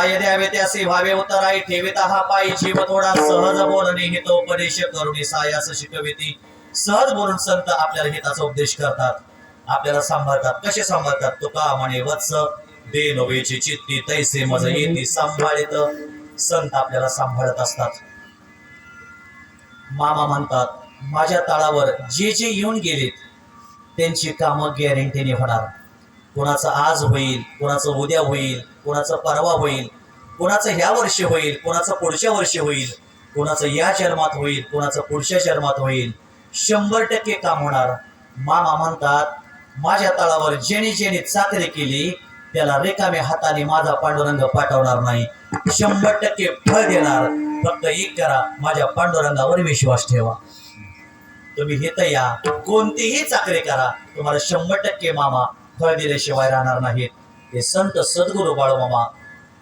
काय द्यावे त्यासे व्हावे उतराई. ठेविता हा पायी. जीव थोडा सहज बोलणे हितोपदेश करुणी सायास शिकविती सहज बोलून संत आपल्याला हिताचा उपदेश करतात. आपल्याला सांभाळतात. कसे सांभाळतात? तुका म्हणे वत्स दे नवेची चित्ती. तैसे मज येती सांभाळित. संत आपल्याला सांभाळत असतात. मामा म्हणतात माझ्या तळावर जे जे येऊन गेलेत त्यांची कामं गॅरंटीने होणार. कोणाचं आज होईल कोणाचं उद्या होईल कोणाचं परवा होईल कोणाचं ह्या वर्षी होईल कोणाचं पुढच्या वर्षी होईल कोणाचं या जन्मात होईल कोणाचं पुढच्या जन्मात होईल. शंभर टक्के काम होणार. मामा म्हणतात माझ्या तळावर जेणे जेणे चाकरी केली त्याला रिकाम्या हाताने माझा पांडुरंग पाठवणार नाही. शंभर टक्के फळ देणार. फक्त एक करा माझ्या पांडुरंगावर विश्वास ठेवा. तुम्ही हित या. कोणतीही चाकरी करा. तुम्हाला शंभर टक्के मामा फळ दिल्याशिवाय राहणार नाहीत. हे संत सद्गुरू बाळूमामा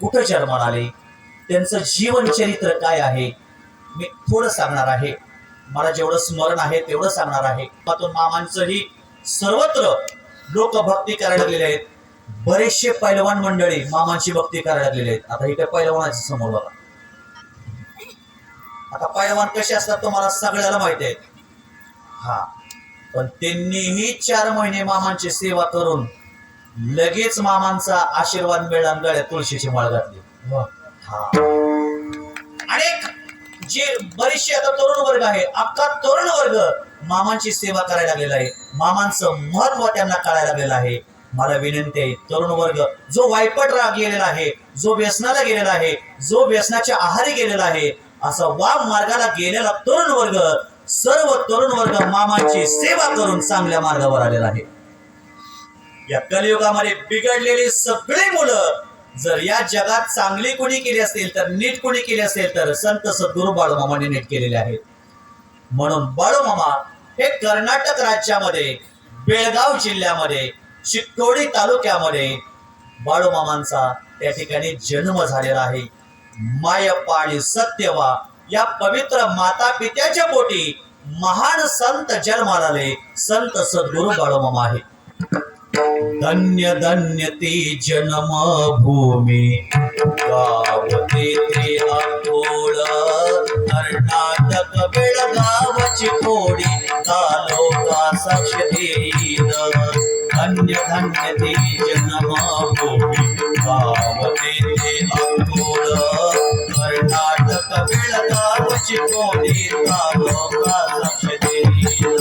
कुठं जन्माला आले? त्यांचं जीवन चरित्र काय आहे? मी थोडं सांगणार आहे. मला जेवढं स्मरण आहे तेवढं सांगणार आहे. मामांचंही सर्वत्र लोक भक्ती करायला लागलेले आहेत. बरेचसे पैलवान मंडळी मामांची भक्ती करायला लागलेले आहेत. आता इथे पैलवानाच्या समोर बघा. आता पैलवान कसे असतात तुम्हाला सगळ्याला माहिती आहे. हा. पण त्यांनीही चार महिने मामांची सेवा करून लगेच मामांचा आशीर्वाद मिळाला गळ्यात तुळशीची माळ घातली. हा. अनेक जे बरेचसे आता तरुण वर्ग आहे अख्खा तरुण वर्ग मामांची सेवा करायला लागलेला आहे. मामांचं महत्त्व त्यांना कळायला लागलेलं आहे. मला विनंती आहे तरुण वर्ग जो वायपट राग गेलेला आहे जो व्यसनाला गेलेला आहे जो व्यसनाच्या आहारी गेलेला आहे असा वाम मार्गाला गेलेला तरुण वर्ग सर्व तरुण वर्ग मामाची सेवा करून चांगल्या मार्गावर आलेला आहे. या कलियुगामध्ये बिघडलेली सगळी मुलं जर या जगात चांगली कोणी केली असतील तर नीट कोणी केली असेल तर संत सद्गुरु बाळूमामाने नीट केलेले आहेत म्हणून बाळूमामा हे कर्नाटक राज्यामध्ये बेळगाव जिल्ह्यामध्ये चिक्कोडी तालुक्यामध्ये बाळूमामांचा त्या ठिकाणी जन्म झालेला आहे. मायप्पा आणि सत्यवा या पवित्र माता पित्याच्या पोटी महान संत जन्माला आले संत सद्गुरु बाळूमामा आहे धन्य धन्य ते जन्म भूमी गावते ते अकोळ कर्नाटक बेळगावची कोडी तालोका साक्ष देईन धन्य धन्य ते जन्मभूमी. गाव ते अकोळ बेळगावची कोडी तालुका साक्ष देईन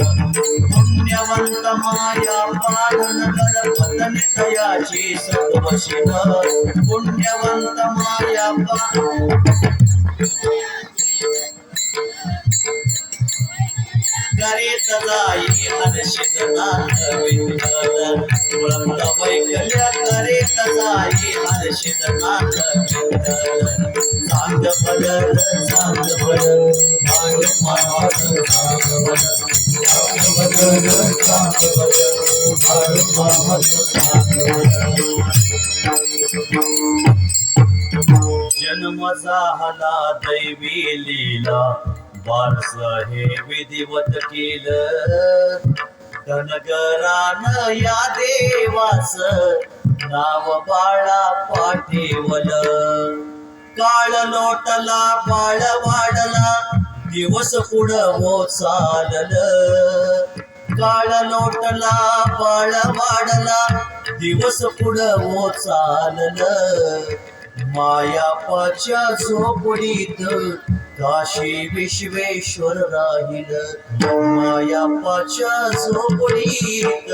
पुण्यवंत माया पालन कर पतन तयाची सत्वशिव पुण्यवंत माया पा करीत जाई हर्षित नाथ विठ्ठल वैकल्य करीत जाई हर्षित नाथ विठ्ठल चांग भल चांग भाग भाग जन्म झाला दैवी लीला. वारस हे विधिवत केलं. धनगरान या देवास नाव बाळा पाठेवल. काळ लोटला बाळ वाढला दिवस पुढं हो चालल. काळ लोटला बाळ वाढला दिवस पुढं हो चालल. मायापाच्या झोपडीत काशी विश्वेश्वर राहील. मायापाच्या झोपडीत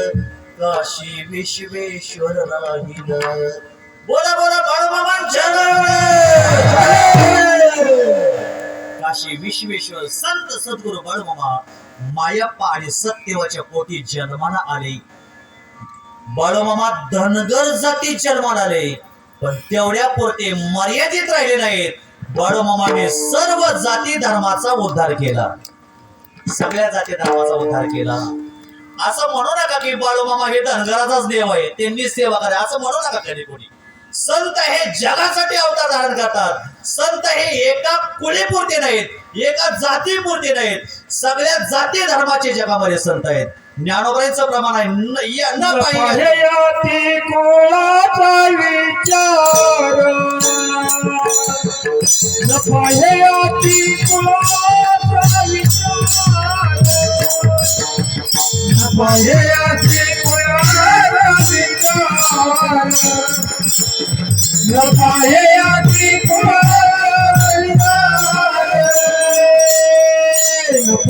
काशी विश्वेश्वर राहील. बोला बोला बाळूमामा काशी विश्वेश्वर संत सद्गुरु बाळूमामा मायाप्पा आणि सत्यवाच्या पोटी जन्माला आले. बाळूमामा धनगर जाती जन्माला आले. पण तेवढ्या पोटे मर्यादित राहिले नाहीत. बाळूमामाने सर्व जाती धर्माचा उद्धार केला. सगळ्या जाती धर्माचा उद्धार केला. असं म्हणू नका की बाळूमामा हे धनगराचाच देव आहे त्यांनी सेवा करा असं म्हणू नका कधी कोणी. संत हे जगासाठी अवतार धारण करतात. संत हे एका कुळीपुरते नाहीत एका जातीपुरते नाहीत. सगळ्या जाती धर्माचे जगामध्ये संत आहेत. ज्ञानोबरांचं प्रमाण आहे. न- या- न पाहिजे. कोणाचा विचार. पाहयाती कोणाचा विचार.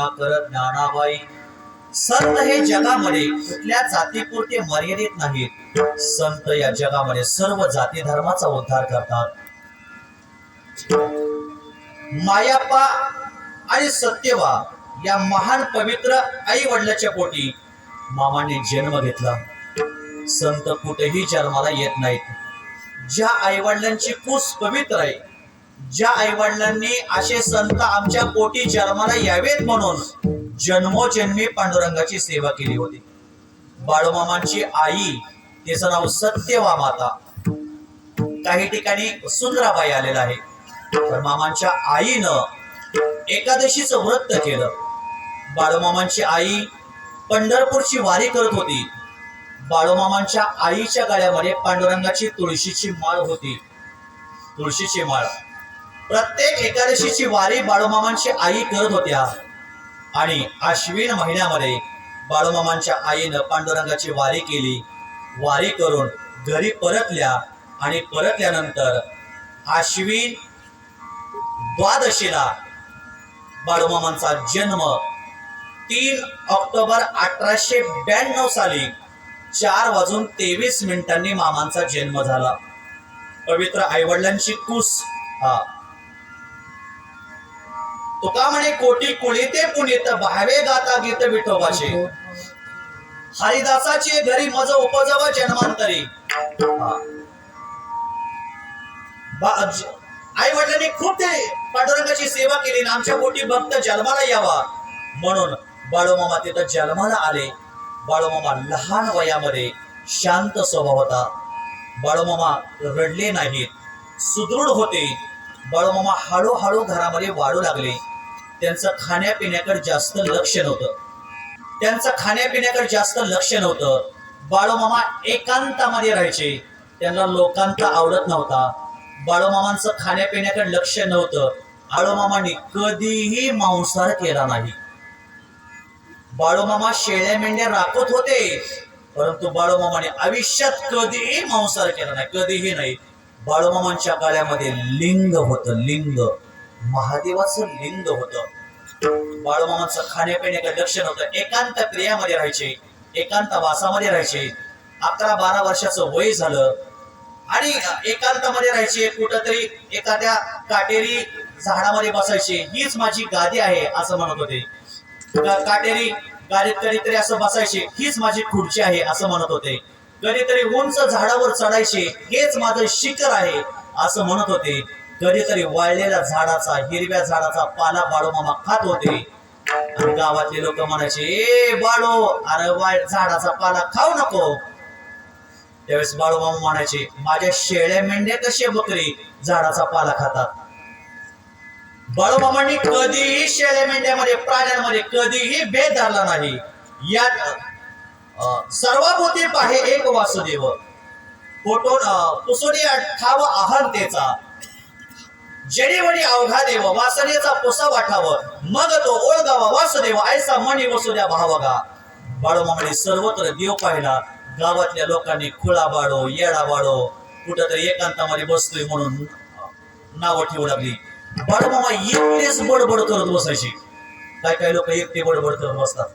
भक्त करुणा करत ज्ञानाबाई संत हे जगामध्ये कुठल्या जातीपुरते मर्यादित नाहीत. संत या जगामध्ये सर्व जाती धर्माचा उद्धार करतात. मायाप्पा आणि सत्यवा या महान पवित्र आई वडिलाच्या पोटी मामाने जन्म घेतला. संत कुठेही जन्माला येत नाहीत. ज्या आई वडिलांची कुस पवित्र आहे ज्या आई वडिलांनी असे संत आमच्या पोटी जन्माला यावेत म्हणून जन्मोजन्मी पांडुरंगाची सेवा केली होती. बाळूमामांची आई तिचं नाव सत्यवा माता. काही ठिकाणी सुंदराबाई आलेला आहे. तर मामांच्या आईनं एकादशीच व्रत केलं. बाळूमामांची आई पंढरपूरची वारी करत होती. बाळूमामांच्या आईच्या गळ्यामध्ये पांडुरंगाची तुळशीची माळ होती. तुळशीची माळ. प्रत्येक एकादशीची वारी बाळूमामांची आई करत होत्या. आणि आश्विन महिन्यामध्ये बाळूमामांच्या आईनं पांडुरंगाची वारी केली. वारी करून घरी परतल्या आणि परतल्यानंतर आश्विन द्वादशीला बाळूमामांचा जन्म तीन ऑक्टोबर अठराशे ब्याण्णव साली चार वाजून तेवीस मिनिटांनी मामांचा जन्म झाला. पवित्र आईवडिलांची कूस हा तुका म्हणे कोटी कुळीते पुणीत भावे गाता गीत विठोबाचे. हरिदासाचे घरी मज उपजव जन्मांतरी. आई वडिलांनी खूप ते पांडुरंगाची सेवा केली ना आमच्या पोटी भक्त जन्माला यावा म्हणून बाळूमामा तिथं जन्माला आले. बाळूमामा लहान वयामध्ये शांत स्वभाव होता. बाळूमामा रडले नाहीत. सुदृढ होते. बाळूमामा हळूहळू घरामध्ये वाढू लागले. त्यांचं खाण्यापिण्याकडे जास्त लक्ष नव्हतं. त्यांचं खाण्यापिण्याकडे जास्त लक्ष नव्हतं. बाळूमामा एकांतामध्ये राहायचे. त्यांना लोकांचा आवडत नव्हता. बाळूमामांचं खाण्यापिण्याकडे लक्ष नव्हतं. बाळूमामांनी कधीही मांसाहार केला नाही. बाळूमामा शेळ्या मेंढ्या राखत होते. परंतु बाळूमामाने आयुष्यात कधीही मांसाहार केला नाही कधीही नाही. बाळूमामांच्या काळामध्ये लिंग होतं लिंग. महादेवाचं लिंग होतं. बाळूमामांचं खाण्यापिण्याकडे लक्ष नव्हतं एकांत क्रियामध्ये राहायचे. एकांत वासामध्ये राहायचे. अकरा बारा वर्षाचं वय झालं. आणि एकांतामध्ये राहायचे. कुठंतरी एखाद्या काटेरी झाडामध्ये बसायचे. हीच माझी गादी आहे असं म्हणत होते. काटेरी गाडीत कधीतरी असं बसायचे. हीच माझी खुर्ची आहे असं म्हणत होते. कधीतरी उंच झाडावर चढायचे. हेच माझं शिखर आहे असं म्हणत होते. कधीतरी वाळलेल्या झाडाचा हिरव्या झाडाचा पाला बाळूमामा खात होते. आणि गावातले लोक म्हणायचे ए बाळू अरे वाळ झाडाचा पाला खाऊ नको. त्यावेळेस बाळूमामा म्हणायचे माझ्या शेळ्या मेंढ्या कसे बकरी झाडाचा पाला खातात? बाळूमामांनी कधीही शेळ्या मेंढ्यामध्ये प्राण्यांमध्ये कधीही भेद धरला नाही. यात अं, सर्वभूती पाहे एक वासुदेव. फोटो पुसोडी ठाव अहंतेचा. जडीवडी अवघा देव वासनेचा पुसा वाठावं. मग तो ओळगावा वासुदेव ऐसा मणी वसुद्या भावगा बाळूमामाने सर्वत्र देव पाहिला. गावातल्या लोकांनी खुळा बाळो येडा बाळो कुठंतरी एकांतामध्ये बसतोय म्हणून नावं ठेवू लागली. बाळूमामा एकटेच बडबड करत बसायची. काय काय लोक एकटे बडबड करत बसतात.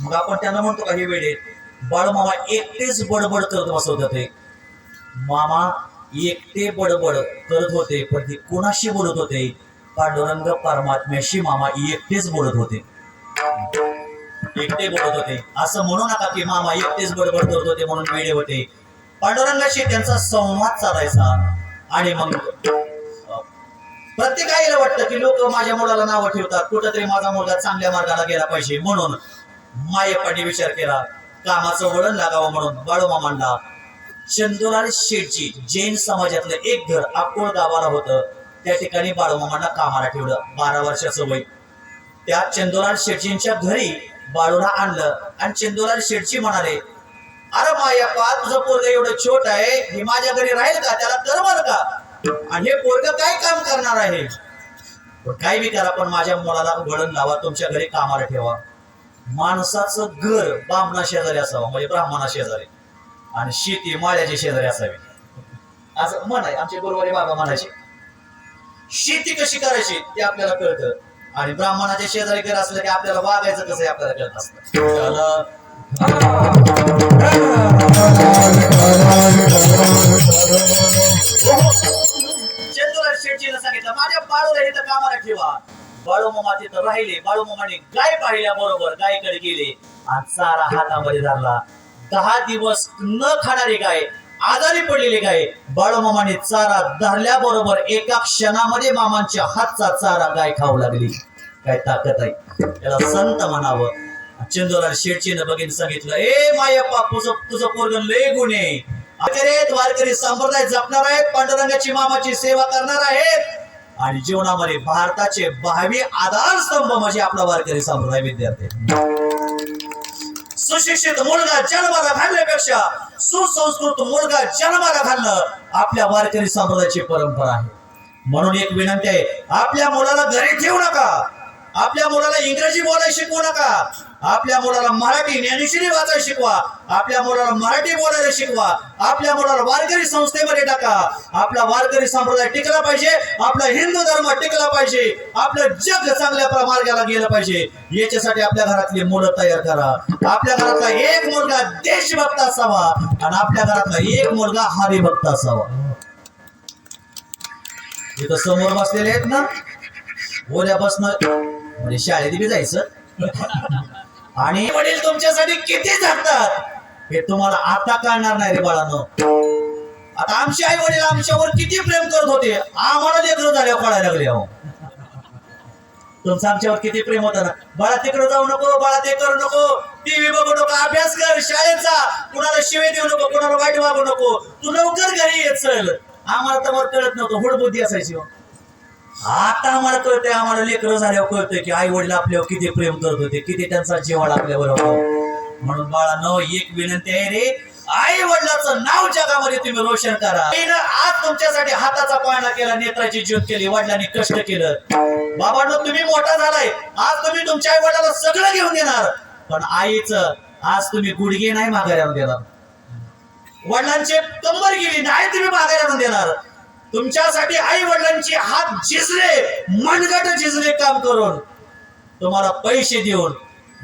मग आपण त्यांना म्हणतो का हे वेळे बाळूमामा एकटेच बडबड करत बसवत होते मामा एकटे बडबड करत होते पण ते कोणाशी बोलत होते? पांडुरंग परमात्म्याशी मामा एकटेच बोलत होते. एकटे बोलत होते. असं म्हणू नका की मामा एकटेच बडबड करत होते म्हणून वेळे होते. पांडुरंगाशी त्यांचा संवाद साधायचा आणि मग प्रत्येकाला प्रत्येक आईला वाटतं की लोक माझ्या मुलाला नावं ठेवतात. कुठंतरी माझा मुलगा चांगल्या मार्गाला गेला पाहिजे म्हणून मायेपाटी विचार केला. कामाचं वळण लागावं म्हणून बाळूमामांना चंदुलाल शेटजी जैन समाजातलं एक घर अकोळ गावाला होतं. त्या ठिकाणी बाळूमामांना कामाला ठेवलं. बारा वर्षाचं वय. त्या चंदुलाल शेटजींच्या घरी बाळूला आणलं. आणि चंदुलाल शेटजी म्हणाले अरे मायप्पा तुझं पोरग एवढं छोट आहे. हे माझ्या घरी राहील का? त्याला करमल का? आणि हे पोरग काय काम करणार आहे? पण काय बी करा पण माझ्या मुलाला वळण लावा. तुमच्या घरी कामाला ठेवा. माणसाचं घर बामणा शेजारी असावं म्हणजे ब्राह्मणा शेजारी आणि शेती माळ्याच्या शेजारी असावी. असं म्हण आहे आमचे गुरुवारी बाबा म्हणायचे शेती कशी करायची ते आपल्याला कळतं. आणि ब्राह्मणाच्या शेजारी घर असलं की आपल्याला वागायचं कसं आपल्याला कळत असतं त्याला सांगितलं माझ्या बाळूला इथं कामाला ठेवा. बाळूमामा तिथं राहिले. बाळूमामाने गाय पाहिल्या बरोबर. गायकडे गेले आणि चारा हातामध्ये धरला. दहा दिवस न खाणारी गाय आजारी पडलेली गाय बाळमामाने चारा धरल्या बरोबर एका क्षणामध्ये मामांच्या हातचा चारा गाय खाऊ लागली. काय ताकद आहे. त्याला संत म्हणावं. चंदोराज शेठजीनं बघितलं सांगितलं ए मायप्पा तुझं तुझं पोरगण लय गुण आचार्य वारकरी संप्रदाय जपणार आहेत पांडुरंगाची मामाची सेवा करणार आहेत. आणि जीवनामध्ये भारताचे भावी आधारस्तंभ म्हणजे आपला वारकरी संप्रदाय विद्यार्थी. सुशिक्षित मुलगा जन्माला घालण्यापेक्षा सुसंस्कृत मुलगा जन्माला घालणं आपल्या वारकरी संप्रदायाची परंपरा आहे. म्हणून एक विनंती आहे आपल्या मुलाला घरी ठेवू नका. आपल्या मुलाला इंग्रजी बोलायला शिकवू नका. आपल्या मुलाला मराठी ज्ञानेश्वरी वाचायला शिकवा. आपल्या मुलाला मराठी बोलायला शिकवा. आपल्या मुलाला वारकरी संस्थेमध्ये टाका. आपला वारकरी संप्रदाय टिकला पाहिजे. आपला हिंदू धर्म टिकला पाहिजे. आपलं जग चांगल्या मार्गाला गेलं पाहिजे. याच्यासाठी आपल्या घरातली मुलं तयार करा. आपल्या घरातला एक मुलगा देशभक्त असावा. आणि आपल्या घरातला एक मुलगा हरिभक्त असावा. इथं समोर बसलेले आहेत ना? उद्यापासून म्हणजे शाळेत बी जायचं. आणि वडील तुमच्यासाठी किती जगतात? हे तुम्हाला आता कळणार नाही रे बाळानो. आता आमचे आई वडील आमच्यावर किती प्रेम करत होते. आम्हाला लेकर झाल्या कळायला लागले अहो. तुमचं आमच्यावर किती प्रेम होतं ना. बाळा तिकडे जाऊ नको बाळा ते करू नको. टीव्ही बघू नको अभ्यास कर शाळेचा कुणाला शिवे देऊ नको कुणाला वाईट वागू नको. तू लवकर घरी येत चल. आम्हाला तर कळत नव्हतं. हुडबुद्धी असायची हो. आता आम्हाला कळतंय आम्हाला लेकरं झाल्यावर कळतंय की आई वडील आपल्यावर किती प्रेम करत होते किती त्यांचा जिव्हाळा आपल्यावर म्हणून बाळा न एक विनंती आहे रे आई वडिलाचं नाव जगामध्ये तुम्ही रोशन करा. आज तुमच्यासाठी हाताचा पाळणा केला नेत्राची ज्योत केली वडिलांनी कष्ट केलं. बाबांनो तुम्ही मोठा झालाय. आज तुम्ही तुमच्या आई वडिलाला सगळं घेऊन देणार. पण आईचं आज तुम्ही गुडघे नाही माघाऱ्यावर देणार. वडिलांचे कंबर गेली नाही तुम्ही माघाऱ्यावर देणार. तुमच्यासाठी आई वडिलांची हात झिजले मनगट झिजले काम करून तुम्हाला पैसे देऊन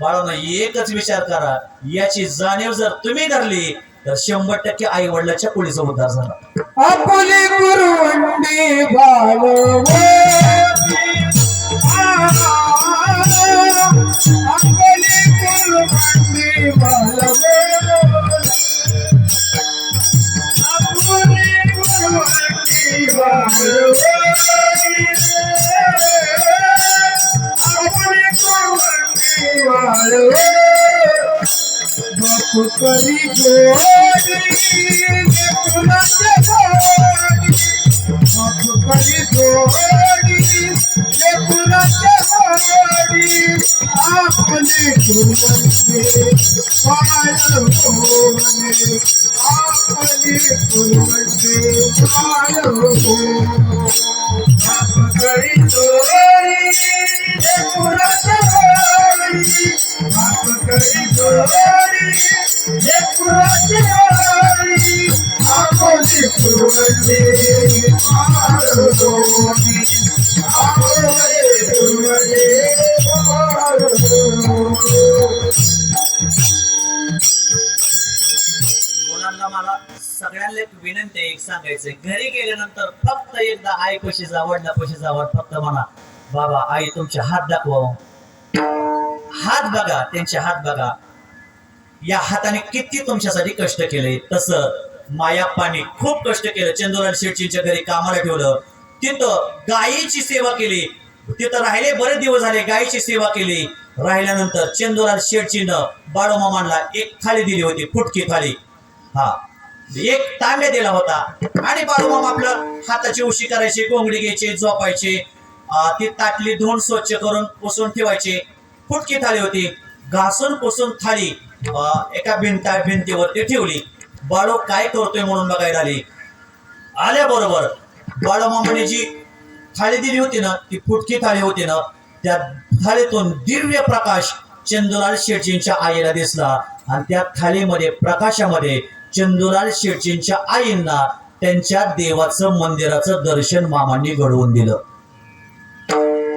बाळांना एकच विचार करा. याची जाणीव जर तुम्ही धरली तर शंभर टक्के आई वडिलाच्या पुढीचा उद्धार झाला. आपली गुरुवंडी बालवती आपली गुरुवंडी बालवती करी गोडी लेकराचे गोडी बापू करी गोडी लेकराचे गोडी आपली कुर्बानी पाय होणे आपली कुर्बानी पाय हो विनंती एक सांगायचंय. घरी गेल्यानंतर फक्त एकदा आई पशी जा वडिलापाशी जावड फक्त म्हणा बाबा आई तुमचे हात दाखवा हात बघा त्यांचे हात बघा. या हाताने किती तुमच्यासाठी कष्ट केले. तसं मायाप्पाने खूप कष्ट केलं. चंदुलाल शेटजींच्या घरी कामाला ठेवलं. तिथं गायीची सेवा केली. तिथं राहिले बरेच दिवस झाले गायीची सेवा केली. राहिल्यानंतर चंदुलाल शेटजीनं बाळोमामांना एक थाळी दिली होती फुटकी थाळी. हा एक तांब्या दिला होता. आणि बाळूमामा आपलं हाताची उशी करायची कोंगडी घ्यायची झोपायची. ती ताटली धुवून स्वच्छ करून पुसून ठेवायची. फुटकी थाळी होती. घासून पुसून थाळी एका भिंता भिंतीवरती ठेवली. बाळू काय करतोय म्हणून बघायला आली? आल्याबरोबर बाळूमामाने जी थाळी दिली होती ना ती फुटकी थाळी होती ना त्या थाळीतून दिव्य प्रकाश चंदुलाल शेटजींच्या आईला दिसला. आणि त्या थाळीमध्ये प्रकाशामध्ये चंदुलाल शेटजींच्या आईंना त्यांच्या देवाचं मंदिराचं दर्शन मामांनी घडवून दिलं.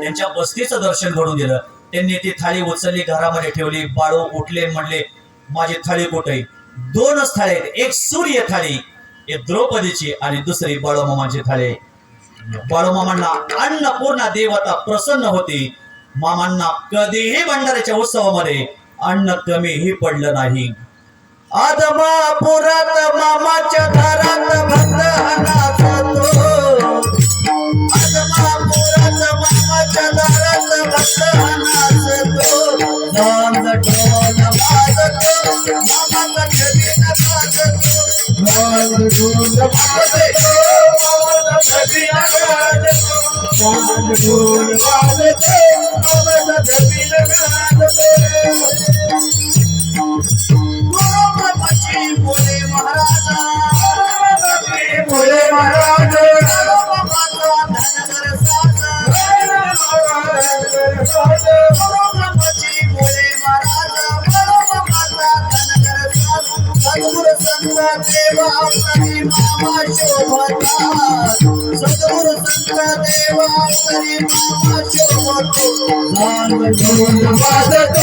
त्यांच्या बस्तीचं दर्शन घडवून दिलं. त्यांनी ती थाळी उचलली घरामध्ये ठेवली. बाळू उठले म्हणले माझी थाळी कुठे? दोनच थाळी आहेत. एक सूर्य थाळी एक द्रौपदीची आणि दुसरी बाळूमामाची थाळी. बाळूमामांना अन्नपूर्णा देवता प्रसन्न होती. मामांना कधीही भंडाऱ्याच्या उत्सवामध्ये अन्न कमीही पडलं नाही. आदमापुरात मामाच्या दारात भक्त नाचतो आदमापुरात मामाच्या दारात ढोल वाजतो मामाचा वाजतो. ढोल वाजतो मामाचा ढोल वाजतो मामाचा बोले महाराजा भोले महाराज बाळूमामाचा धनगर साजा गुरुप्रभूची बोले महाराजा बाळूमामाचा धनगर साजा सद्गुरु संत देव अवतरी मामा शोभता सद्गुरु संत देव अवतरी मामा शोभतो ढोल वाजतो मामाचा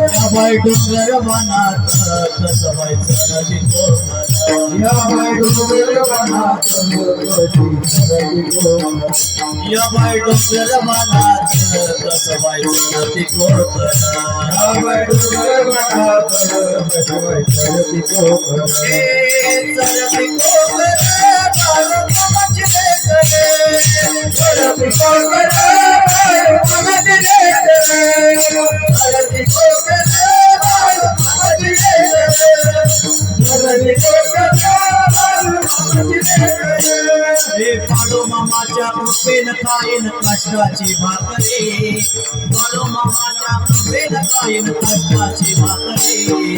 मामाची बेल. या डोंगर वनात कसं बाई या बाई डोंगर वनात सरली या बाई डोंगर वनात कसं बाई चरणी या बाई डोंगर वनात मोरची सरली कोमल. सरली कोमल, वाळू मामाची बेल. सरली कोमल, वाळू मामाची बेल. सरली कोमल, वाळू मामाची बेल. हे पाडो मामाच्या कृपेनं खाईन कष्टाची भाकरी बाळू मामाच्या कुंभेन खाईन कष्टाची भाकरी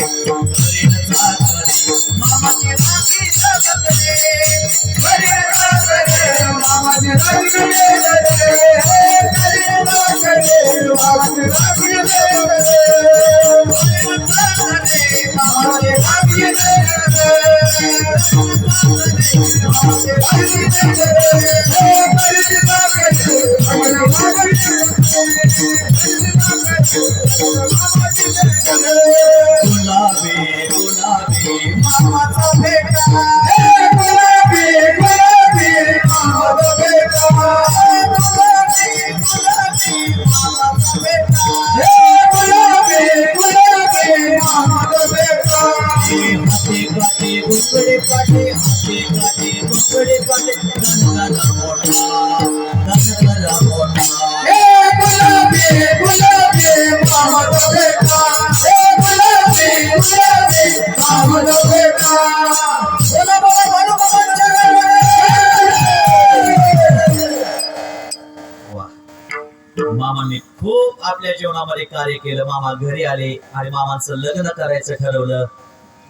केलं मामा घरी आले आणि मामांचं लग्न करायचं ठरवलं.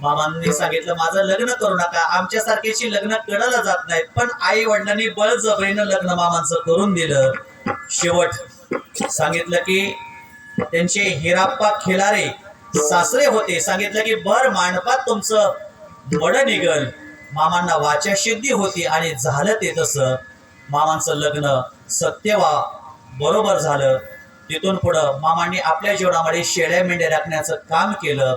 मामांनी सांगितलं माझं लग्न करू नका. आमच्या सारख्याची लग्न कडलं जात नाहीत पण आई वडिलांनी बळजबरीनं लग्न मामांचं करून दिलं. शेवट सांगितलं की त्यांचे हिराप्पा खिलारे सासरे होते. सांगितलं की बर मांडपात तुमचं मड निघल. मामांना वाचा सिद्धी होती आणि झालं ते तसं. मामांचं लग्न सत्यवा बरोबर झालं. तिथून पुढं मामांनी आपल्या जीवनामध्ये शेळ्या मेंढ्या राखण्याचं काम केलं.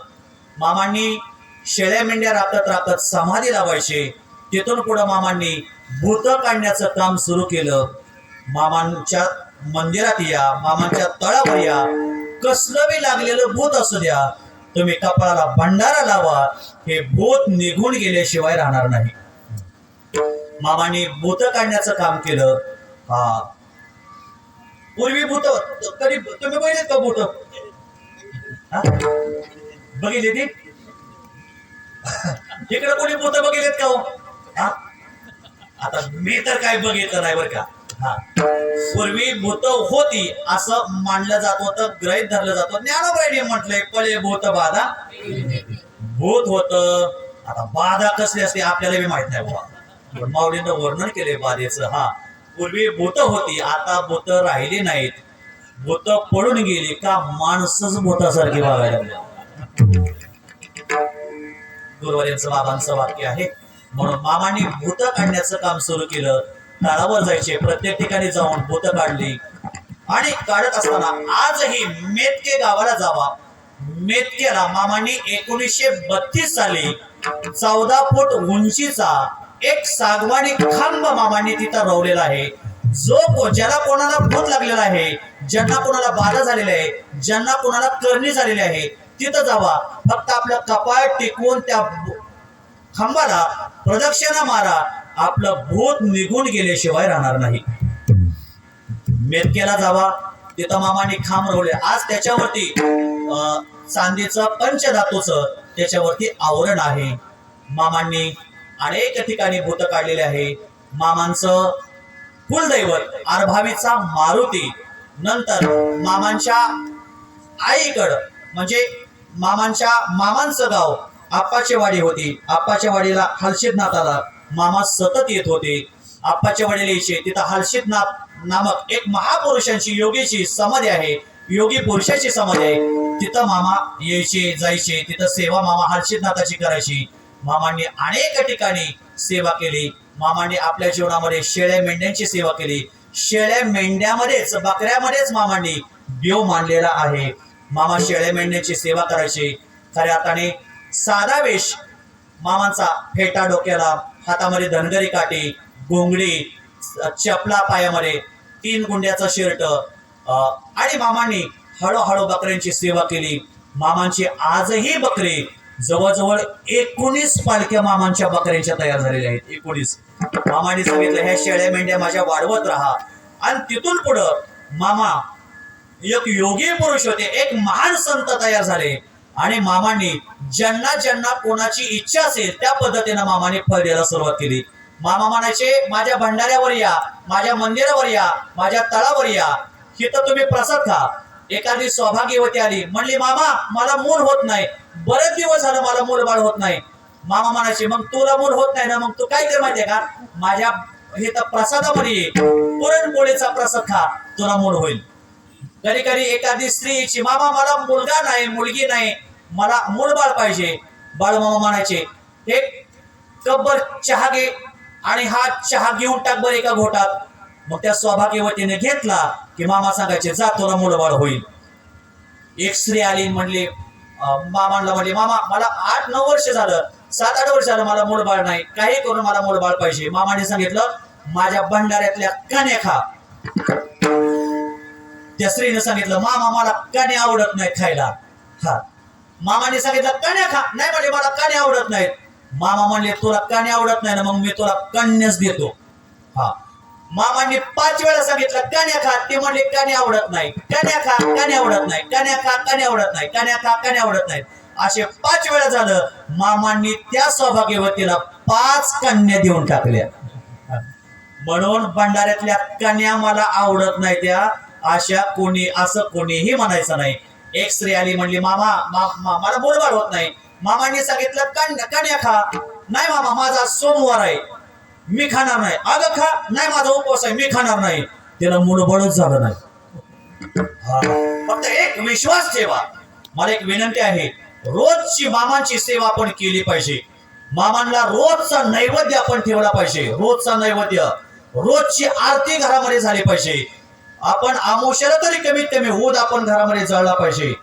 मामांनी शेळ्या मेंढ्या राखत राखत समाधी लावायचे. तिथून पुढं मामांनी भूत काढण्याचं काम सुरू केलं. मामांच्या मंदिरात या मामांच्या तळावर या. कसलं बी लागलेलं भूत असू द्या तुम्ही कपाळाला भंडारा लावा हे भूत निघून गेल्याशिवाय राहणार नाही. मामांनी भूत काढण्याचं काम केलं. हा पूर्वी भूत कधी तुम्ही बघितलेत का भूत? बघितले बघितली ती? इकडे कोणी भूत बघितलेत का हो? हा? आता मी तर काय बघितलं नाही बरं का. हा. पूर्वी भूत होती असं मानलं जात होतं ग्रहित धरलं जात होतं. म्हटलंय पळे भूत बाधा. भूत होत. आता बाधा कसली असते आपल्याला बी माहीत नाही बाबा. माऊलीनं वर्णन केले बाधेचं. हा. पूर्वी भूत होती आता भूत राहिली नाहीत. भूत पडून गेली का माणसच भूतासारखी वागायला लागली? बाबांचं वाक्य आहे म्हणून मामांनी भूत काढण्याचं काम सुरू केलं. तळावर जायचे प्रत्येक ठिकाणी जाऊन भूत काढली. आणि काढत असताना आजही मेतके गावाला जावा. मेतकेला मामांनी एकोणीसशे बत्तीस साली चौदा फूट उंचीचा एक सागवानी खांब मामांनी तिथं रोवलेला आहे. जो को ज्याला कोणाला भूत लागलेला आहे ज्यांना कोणाला बाधा झालेली आहे ज्यांना कोणाला करणी झालेली आहे तिथं जावा. फक्त आपलं कपाळ टिकवून त्या खांबाला प्रदक्षिणा मारा. आपलं भूत निघून गेल्याशिवाय राहणार नाही. मेतकेला जावा. तिथं मामाने खांब रोवले. आज त्याच्यावरती अं, चांदीचं पंचधातूचं त्याच्यावरती आवरण आहे. मामांनी अनेक ठिकाणी भूत काढलेले आहे. मामांचं कुलदैवत आरभावीचा मारुती. नंतर मामांच्या आईकडं म्हणजे मामांच्या मामांचं गाव आप्पाचे वाडी होती. आप्पाच्या वाडीला हलशिदनाथाला मामा सतत येत होते. आप्पाच्या वाडीला यायचे. तिथं हलशिदनाथ नामक एक महापुरुषांची योगीची समाधी आहे. योगी पुरुषाची समाधी आहे. तिथं मामा यायचे जायचे. तिथं सेवा मामा हर्षिदनाथाची करायची. मामांनी अनेक ठिकाणी सेवा केली. मामांनी आपल्या जीवनामध्ये शेळ्या मेंढ्यांची सेवा केली. शेळ्या मेंढ्यामध्येच बकऱ्यामध्येच मामांनी देव मानलेला आहे. मामा शेळ्या मेंढ्यांची सेवा करायचे. खऱ्या अर्थाने साधा वेश मामांचा फेटा डोक्याला हातामध्ये धनगरी काठी घोंगडी चपला पायामध्ये तीन गुंड्याचा शर्ट आणि मामांनी हळूहळू बकऱ्यांची सेवा केली. मामांची आजही बकरी जवळजवळ एकोणीस पालख्या मामांच्या बकऱ्यांच्या तयार झालेल्या आहेत. एकोणीस. मामाने सांगितलं ह्या शेळ्या मेंढ्या माझ्या वाढवत राहा. आणि तिथून पुढं मामा एक योगी पुरुष होते एक महान संत तयार झाले. आणि मामांनी ज्यांना ज्यांना कोणाची इच्छा असेल त्या पद्धतीनं मामाने फळ द्यायला सुरुवात केली. मामा म्हणायचे माझ्या भंडाऱ्यावर या माझ्या मंदिरावर या माझ्या तळावर या. हिथं तुम्ही प्रसाद खा. एखादी सौभाग्यवती आली. म्हणली मामा मला मूल होत नाही. बरेच दिवस झालं मला मूल बाळ होत नाही. मामा म्हणायचे मग तुला मूल होत नाही ना? मग तू काय कर माहितीये का? माझ्या इथं प्रसादामध्ये ये. पुरणपोळीचा प्रसाद खा. तुला मूल होईल. कधी कधी एखादी स्त्रीची मामा मला मुलगा नाही मुलगी नाही. मला मूलबाळ पाहिजे. बाळमामा म्हणायचे एक कब्बर चहा घे आणि हा चहा घेऊन टाक बर एका घोटात. मग त्या सौभाग्यवतीने घेतला. की मामा सांगायचे जा तुला मुलंबाळ होईल. एक स्त्री आली म्हणले म्हणली अं, म्हणले मामा मला आठ नऊ वर्ष झालं सात आठ वर्ष झालं मला मूलबाळ नाही काही करून मला मूलबाळ पाहिजे. मामाने सांगितलं माझ्या भंडाऱ्यातल्या कण्या खा. त्या स्त्रीने सांगितलं मामा मला काने आवडत नाहीत खायला. हा. मामाने सांगितलं कान्या खा. नाही म्हणले मला काने आवडत नाहीत. मामा म्हणले तुला काने आवडत नाही ना मग मी तुला कन्याच देतो. हा. मामांनी पाच वेळा सांगितलं कण्या खा. ते म्हणले काने आवडत नाही. कण्या खा. काने आवडत नाही. कण्या खा. काने आवडत नाही. कान्या खा. काने आवडत नाही. असे पाच वेळा झालं मामांनी त्या सौभाग्यवतीला पाच कन्या देऊन टाकल्या. म्हणून भंडाऱ्यातल्या कन्या मला आवडत नाही त्या अशा कोणी असं कोणीही म्हणायचं नाही. एक स्त्री आली म्हणली मामा मा, मा, मला बोलबाळ होत नाही. मामांनी सांगितलं कन्या कन्या खा. नाही मामा माझा सोमवार आहे. मी खाणार नाही. अगं खा नाही माझा उपवास आहे मी खाणार नाही. त्याला मूलबळच झालं नाही. फक्त एक विश्वास ठेवा. मला एक विनंती आहे रोजची मामांची सेवा आपण केली पाहिजे. मामांना रोजचा नैवेद्य आपण ठेवला पाहिजे. रोजचा नैवेद्य. रोजची आरती घरामध्ये झाली पाहिजे. आपण आमोशाला तरी कमीत कमी ऊद आपण घरामध्ये जळला पाहिजे.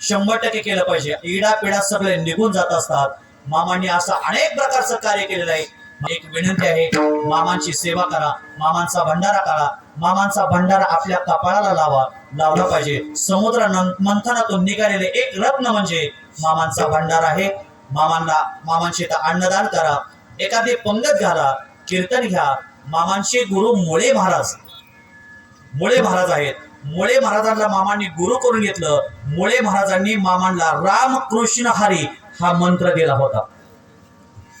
शंभर टक्के केलं पाहिजे. इडापिडा सगळे निघून जात असतात. मामांनी असं अनेक प्रकारचं कार्य केलेलं आहे. एक विनंती आहे मामांची सेवा करा मामांचा भंडारा करा मामांचा भंडारा आपल्या कपाळाला लावा लावला पाहिजे. समुद्र मंथनातून निघालेले एक रत्न म्हणजे मामांचा भंडारा आहे. मामांना मामांचे अन्नदान करा. एखादे पंगत घाला कीर्तन घ्या. मामांचे गुरु मुळे महाराज मुळे महाराज आहेत. मुळे महाराजांना मामांनी गुरु करून घेतलं. मुळे महाराजांनी मामांना रामकृष्ण हरी हा मंत्र दिला होता.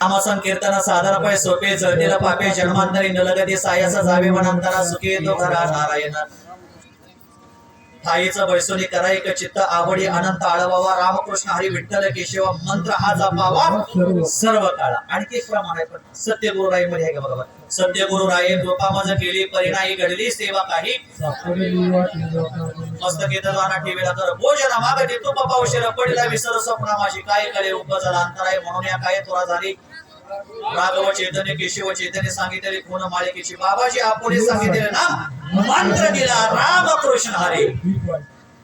नामसन कीर्तन साधन पै सोपे जळलेला पापे जन्मांतरी नलगती सायस जावे मनांतरा सुखे तो खरा नारायण. थाईचं बैसोनी करा एक चित्त आवडी अनंत आळवावा. रामकृष्ण हरी विठ्ठल केशव मंत्र हा जपावा सर्व काळा आणखी एक प्रमाण आहे पण सत्य गुरुराई मध्ये आहे का बरोबर सत्य गुरुराई कृपा मज केली परिणाई घडली सेवा काही मस्त दरवाना ठेवीला कर भोजना मागते तू पावशेर पडला विसर स्वप्ना माझी काय करे उपजला अंतराय म्हणून या काय तुला झाली. राघव चैतन्य केशव चैतन्य सांगितले कोण मालिकेची बाबाजी आपण सांगितले ना? मंत्र दिला रामकृष्ण हरी.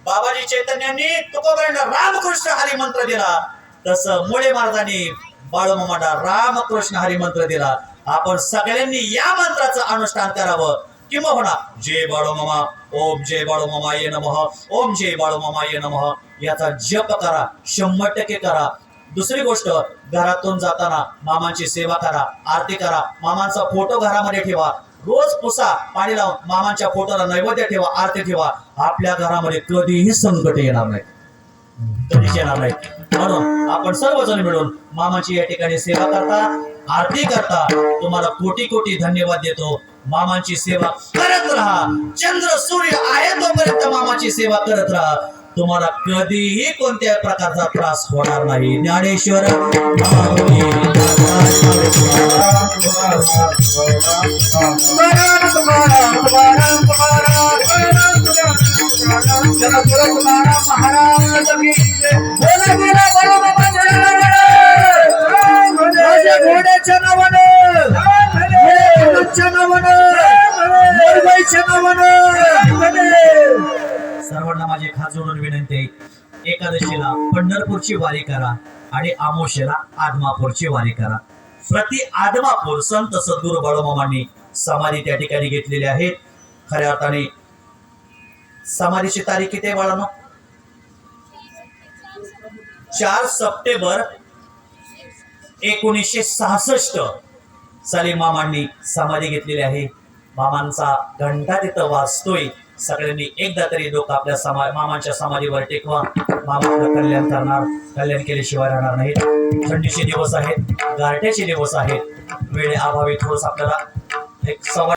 बाबाजी चैतन्यांनी तुकोबांना रामकृष्ण हरी मंत्र दिला. तसं मुळे महाराजांनी बाळूमामाला रामकृष्ण हरी मंत्र दिला. आपण सगळ्यांनी या मंत्राचं अनुष्ठान करावं. किंवा जय बाळोमामा ओम जय बाळोमामा ये नमः ओम जय बाळोमामा ये नमः. याचा जप करा शंभर टक्के करा. दुसरी गोष्ट घरातून जाताना मामांची सेवा करा आरती करा मामांचा फोटो घरामध्ये ठेवा रोज पुसा पाणी लावून मामांच्या फोटोला नैवेद्य ठेवा आरती ठेवा आपल्या घरामध्ये कधीही संकट येणार नाही. कधीच येणार नाही. म्हणून आपण सर्वजण मिळून मामाची या ठिकाणी सेवा करता आरती करता. तुम्हाला कोटी कोटी धन्यवाद देतो. मामांची सेवा करत राहा. चंद्र सूर्य आहे तोपर्यंत मामाची सेवा करत राहा. तुम्हाला कधीही कोणत्या प्रकारचा त्रास होणार नाही ज्ञानेश्वर माझ्या घोड्याच्या नावानं नावानं मुरबाईच्या नावानं सर्वांना माझी खास जोडून विनंती आहे. एकादशीला पंढरपूरची वारी करा आणि आमोशेला आदमापूरची वारी करा. प्रति आदमापूर संत सद्गुरू बाळूमामांनी समाधी त्या ठिकाणी घेतलेली आहे. खऱ्या अर्थाने समाधीची तारीख किती आहे बाळानो? चार सप्टेंबर एकोणीसशे सहासष्ट साली मामांनी समाधी घेतलेली आहे. मामांचा घंटा तिथं वाचतोय. सगळ्यांनी एकदा तरी लोक आपल्या समा मामांच्या समाधीवर टेकवा. मामा कल्याण करणार. कल्याण केल्याशिवाय राहणार नाहीत. थंडीचे दिवस आहेत गारठ्याचे दिवस आहेत. वेळ अभावी थोडस आपल्याला एक संवाद